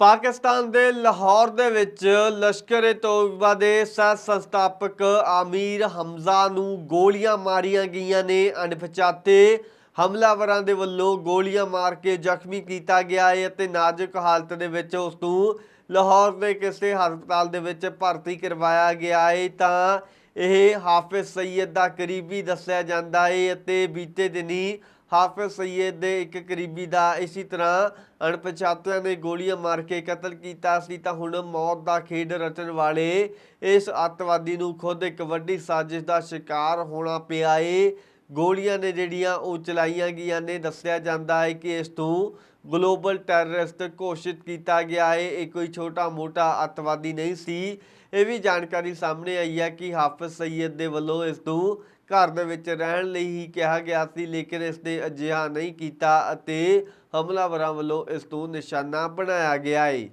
ਪਾਕਿਸਤਾਨ ਦੇ ਲਾਹੌਰ ਦੇ ਵਿੱਚ ਲਸ਼ਕਰ-ਏ ਤੋਇਬਾ ਦੇ ਸਹਿ ਸੰਸਥਾਪਕ ਆਮੀਰ ਹਮਜ਼ਾ ਨੂੰ ਗੋਲੀਆਂ ਮਾਰੀਆਂ ਗਈਆਂ ਨੇ। ਅਣਪਛਾਤੇ ਹਮਲਾਵਰਾਂ ਦੇ ਵੱਲੋਂ ਗੋਲੀਆਂ ਮਾਰ ਕੇ ਜ਼ਖਮੀ ਕੀਤਾ ਗਿਆ ਹੈ ਅਤੇ ਨਾਜ਼ੁਕ ਹਾਲਤ ਦੇ ਵਿੱਚ ਉਸ ਨੂੰ ਲਾਹੌਰ ਦੇ ਕਿਸੇ ਹਸਪਤਾਲ ਦੇ ਵਿੱਚ ਭਰਤੀ ਕਰਵਾਇਆ ਗਿਆ ਹੈ ਤਾਂ ਇਹ ਹਾਫਿਜ਼ ਸੈਯਦ ਦਾ ਕਰੀਬੀ ਦੱਸਿਆ ਜਾਂਦਾ ਹੈ ਅਤੇ ਬੀਤੇ ਦਿਨੀ ਹਾਫਿਜ਼ ਸੈਯਦ ਦੇ ਇੱਕ ਕਰੀਬੀ ਦਾ ਇਸੇ ਤਰ੍ਹਾਂ ਅਣਪਛਾਤਿਆਂ ਨੇ ਗੋਲੀਆਂ ਮਾਰ ਕੇ ਕਤਲ ਕੀਤਾ ਸੀ, ਤਾਂ ਹੁਣ ਮੌਤ ਦਾ ਖੇਡ ਰਚਣ ਵਾਲੇ ਇਸ ਅੱਤਵਾਦੀ ਨੂੰ ਖੁਦ ਇੱਕ ਵੱਡੀ ਸਾਜ਼ਿਸ਼ ਦਾ ਸ਼ਿਕਾਰ ਹੋਣਾ ਪਿਆ ਏ। ਗੋਲੀਆਂ ਨੇ ਜਿਹੜੀਆਂ ਉਹ ਚਲਾਈਆਂ ਗਈਆਂ ਨੇ। ਦੱਸਿਆ ਜਾਂਦਾ ਹੈ ਕਿ ਇਸ ਤੋਂ ਗਲੋਬਲ ਟੈਰਰਿਸਟ ਘੋਸ਼ਿਤ ਕੀਤਾ ਗਿਆ ਹੈ। ਇਹ ਕੋਈ ਛੋਟਾ ਮੋਟਾ ਅੱਤਵਾਦੀ ਨਹੀਂ ਸੀ। ਇਹ ਵੀ ਜਾਣਕਾਰੀ ਸਾਹਮਣੇ ਆਈ ਹੈ ਕਿ ਹਾਫਿਜ਼ ਸਈਦ ਦੇ ਵੱਲੋਂ ਇਸ ਨੂੰ ਘਰ ਦੇ ਵਿੱਚ ਰਹਿਣ ਲਈ ਹੀ ਕਿਹਾ ਗਿਆ ਸੀ, ਲੇਕਿਨ ਇਸ ਨੇ ਅਜਿਹਾ ਨਹੀਂ ਕੀਤਾ ਅਤੇ ਹਮਲਾਵਰਾਂ ਵੱਲੋਂ ਇਸ ਨੂੰ ਨਿਸ਼ਾਨਾ ਬਣਾਇਆ ਗਿਆ ਹੈ।